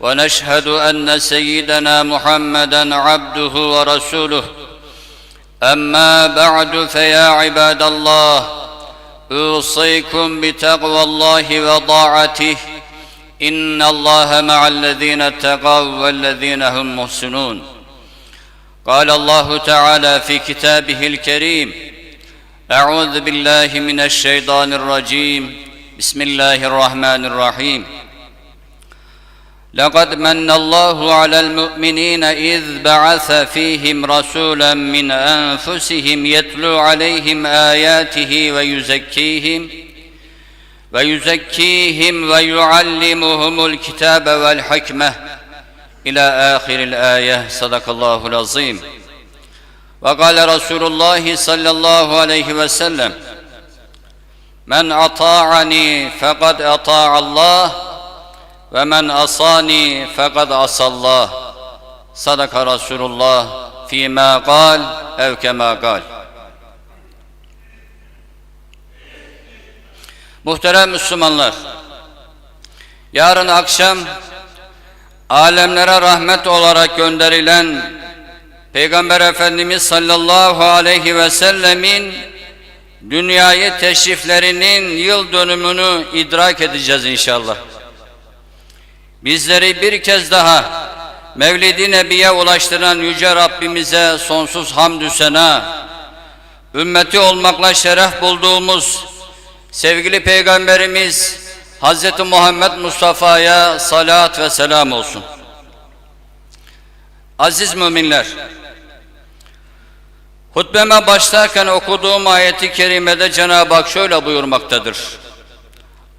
ونشهد أن سيدنا محمدا عبده ورسوله. أما بعد فيا عباد الله أوصيكم بتقوى الله وطاعته. إن الله مع الذين اتقوا والذين هم محسنون. قال الله تعالى في كتابه الكريم أعوذ بالله من الشيطان الرجيم. بسم الله الرحمن الرحيم. لقد من الله على المؤمنين إذ بعث فيهم رسولا من أنفسهم يتلو عليهم آياته ويزكيهم ويزكيهم ويعلمهم الكتاب والحكمة إلى آخر الآية. صدق الله العظيم. وقال رسول الله صلى الله عليه وسلم من أطاعني فقد أطاع الله ve men asani fekad asallah sadaka Resulullah fîmâ kal ev kemâ kal Muhterem Müslümanlar yarın akşam alemlere rahmet olarak gönderilen Peygamber Efendimiz sallallahu aleyhi ve sellemin dünyayı teşriflerinin yıl dönümünü idrak edeceğiz inşallah. Bizleri bir kez daha Mevlid-i Nebi'ye ulaştıran Yüce Rabbimize sonsuz hamdü sena, ümmeti olmakla şeref bulduğumuz sevgili Peygamberimiz Hz. Muhammed Mustafa'ya salat ve selam olsun. Aziz müminler, hutbeme başlarken okuduğum ayeti kerimede Cenab-ı Hak şöyle buyurmaktadır.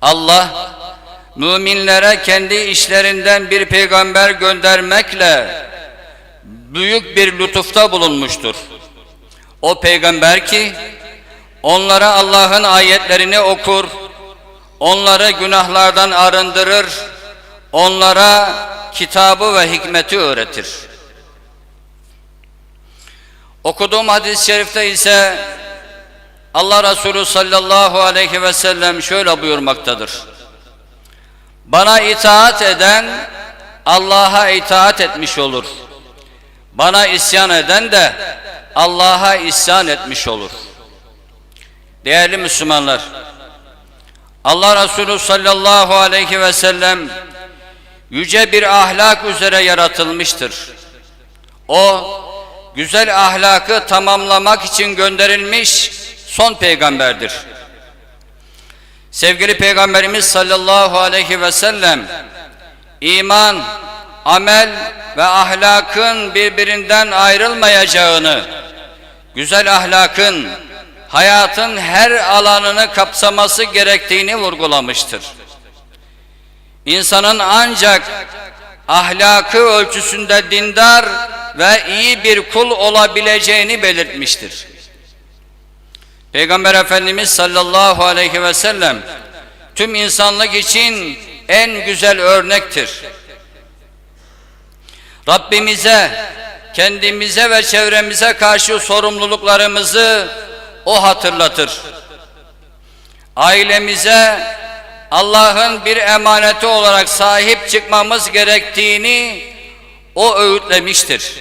Allah, müminlere kendi işlerinden bir peygamber göndermekle büyük bir lütufta bulunmuştur. O peygamber ki onlara Allah'ın ayetlerini okur, onları günahlardan arındırır, onlara kitabı ve hikmeti öğretir. Okuduğum hadis-i şerifte ise Allah Resulü sallallahu aleyhi ve sellem şöyle buyurmaktadır. Bana itaat eden Allah'a itaat etmiş olur. Bana isyan eden de Allah'a isyan etmiş olur. Değerli Müslümanlar, Allah Resulü sallallahu aleyhi ve sellem yüce bir ahlak üzere yaratılmıştır. O güzel ahlakı tamamlamak için gönderilmiş son peygamberdir. Sevgili Peygamberimiz sallallahu aleyhi ve sellem iman, amel ve ahlakın birbirinden ayrılmayacağını, güzel ahlakın hayatın her alanını kapsaması gerektiğini vurgulamıştır. İnsanın ancak ahlakı ölçüsünde dindar ve iyi bir kul olabileceğini belirtmiştir. Peygamber Efendimiz sallallahu aleyhi ve sellem tüm insanlık için en güzel örnektir. Rabbimize, kendimize ve çevremize karşı sorumluluklarımızı o hatırlatır. Ailemize Allah'ın bir emaneti olarak sahip çıkmamız gerektiğini o öğütlemiştir.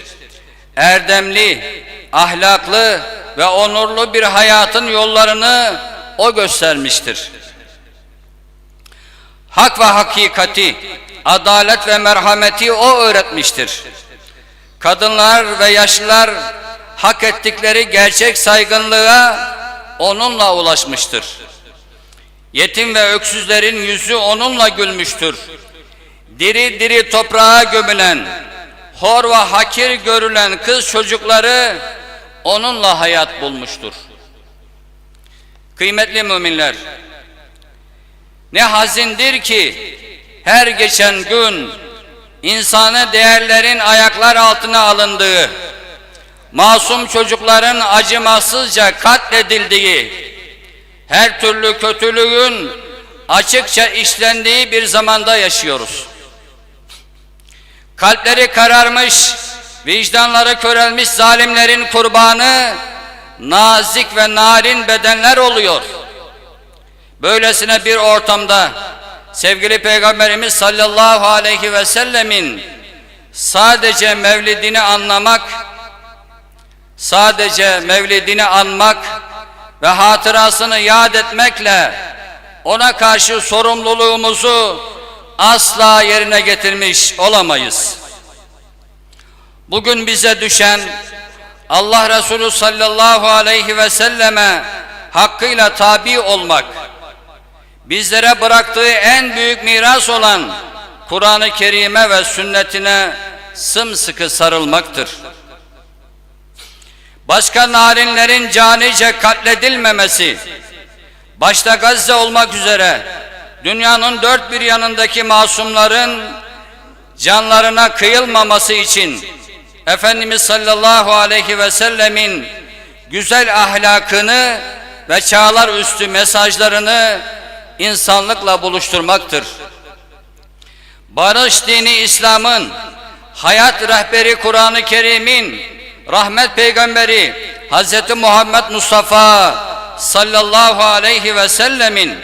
Erdemli, ahlaklı ve onurlu bir hayatın yollarını o göstermiştir. Hak ve hakikati, adalet ve merhameti o öğretmiştir. Kadınlar ve yaşlılar hak ettikleri gerçek saygınlığa onunla ulaşmıştır. Yetim ve öksüzlerin yüzü onunla gülmüştür. Diri diri toprağa gömülen, hor ve hakir görülen kız çocukları onunla hayat bulmuştur. Kıymetli müminler, ne hazindir ki her geçen gün insani değerlerin ayaklar altına alındığı, masum çocukların acımasızca katledildiği, her türlü kötülüğün açıkça işlendiği bir zamanda yaşıyoruz. Kalpleri kararmış, vicdanları körelmiş zalimlerin kurbanı nazik ve narin bedenler oluyor. Böylesine bir ortamda sevgili Peygamberimiz sallallahu aleyhi ve sellemin sadece mevlidini anlamak, sadece mevlidini anmak ve hatırasını yad etmekle ona karşı sorumluluğumuzu asla yerine getirmiş olamayız. Bugün bize düşen Allah Resulü sallallahu aleyhi ve selleme hakkıyla tabi olmak, bizlere bıraktığı en büyük miras olan Kur'an-ı Kerim'e ve sünnetine sımsıkı sarılmaktır. Başka narinlerin canice katledilmemesi, başta Gazze olmak üzere dünyanın dört bir yanındaki masumların canlarına kıyılmaması için Efendimiz sallallahu aleyhi ve sellemin güzel ahlakını ve çağlar üstü mesajlarını insanlıkla buluşturmaktır. Barış dini İslam'ın, hayat rehberi Kur'an-ı Kerim'in, rahmet peygamberi Hz. Muhammed Mustafa sallallahu aleyhi ve sellemin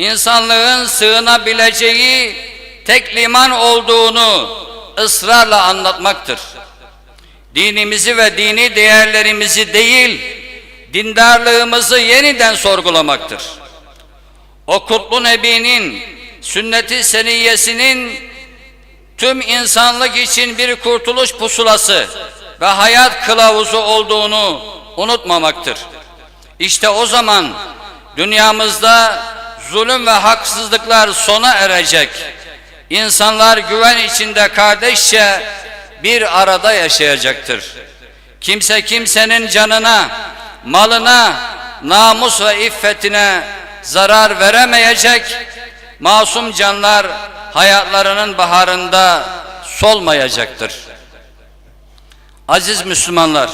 insanlığın sığınabileceği tek liman olduğunu ısrarla anlatmaktır. Dinimizi ve dini değerlerimizi değil, dindarlığımızı yeniden sorgulamaktır. O kutlu Nebi'nin sünneti seniyyesinin tüm insanlık için bir kurtuluş pusulası ve hayat kılavuzu olduğunu unutmamaktır. İşte o zaman dünyamızda zulüm ve haksızlıklar sona erecek. İnsanlar güven içinde kardeşçe bir arada yaşayacaktır. Kimse kimsenin canına, malına, namus ve iffetine zarar veremeyecek. Masum canlar hayatlarının baharında solmayacaktır. Aziz Müslümanlar,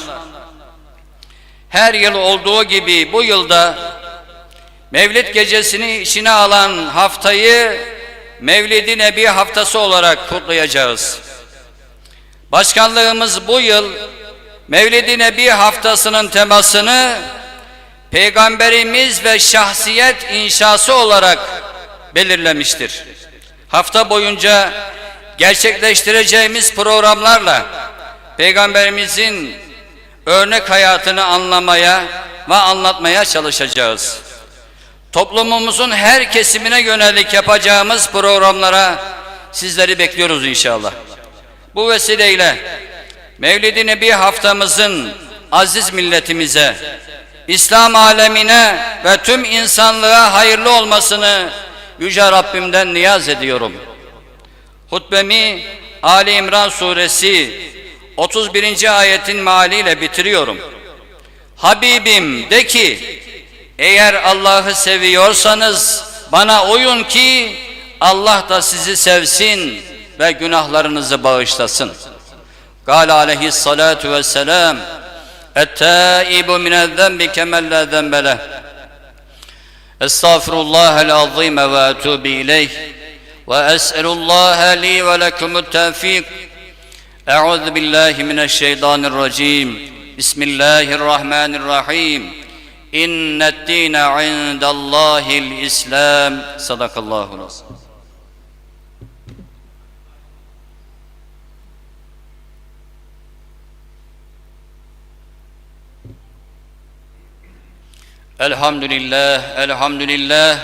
her yıl olduğu gibi bu yılda Mevlid gecesini içine alan haftayı Mevlid-i Nebi haftası olarak kutlayacağız. Başkanlığımız bu yıl Mevlid-i Nebi haftasının temasını Peygamberimiz ve şahsiyet inşası olarak belirlemiştir. Hafta boyunca gerçekleştireceğimiz programlarla Peygamberimizin örnek hayatını anlamaya ve anlatmaya çalışacağız. Toplumumuzun her kesimine yönelik yapacağımız programlara sizleri bekliyoruz inşallah. Bu vesileyle Mevlid-i Nebi haftamızın aziz milletimize, İslam alemine ve tüm insanlığa hayırlı olmasını Yüce Rabbimden niyaz ediyorum. Hutbemi Ali İmran suresi 31. ayetin mealiyle bitiriyorum. Habibim de ki eğer Allah'ı seviyorsanız bana uyun ki Allah da sizi sevsin ve günahlarınızı bağışlasın. Kale aleyhissalatu vesselam Ettaibu minezzenbi kemelle zenbeleh Estağfirullahel azime ve etubi ileyh. Ve es'elullah li ve lekumut tevfik Euzu billahi mineşşeytanirracim Bismillahirrahmanirrahim İnne'd-dîne indallâhil İslam. Sadakallahu razı. Elhamdülillah, elhamdülillah.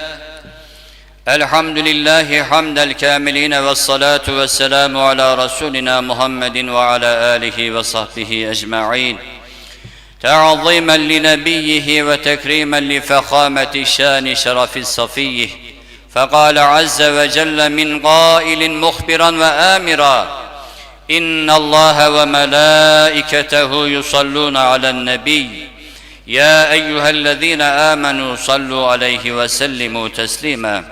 Elhamdülillahi hamdel kamiline ve salatu ve selamu ala Resulina Muhammedin ve ala alihi ve sahbihi ecma'in. تعظيما لنبيه وتكريما لفخامة شان شرف الصفيه فقال عز وجل من قائل مخبرا وآمرا إن الله وملائكته يصلون على النبي. يا أيها الذين آمنوا صلوا عليه وسلموا تسليما.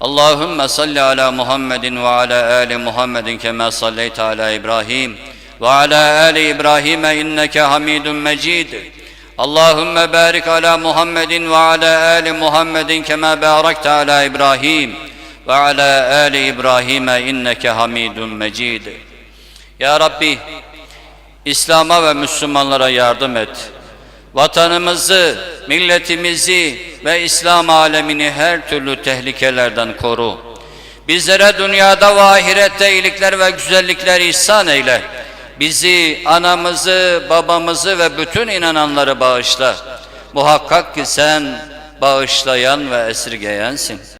Allahümme salli ala Muhammedin ve ala ali Muhammedin kema salleyte ala İbrahim inneke hamidun mecid. Allahümme barik ala Muhammedin ve ala ali Muhammedin kema barakte ala İbrahim ve ala ali İbrahim inneke hamidun mecid. Ya Rabbi, İslam'a ve Müslümanlara yardım et. Vatanımızı, milletimizi ve İslam alemini her türlü tehlikelerden koru. Bizlere dünyada ve ahirette iyilikler ve güzellikler ihsan eyle. Bizi, anamızı, babamızı ve bütün inananları bağışla. Muhakkak ki sen bağışlayan ve esirgeyensin.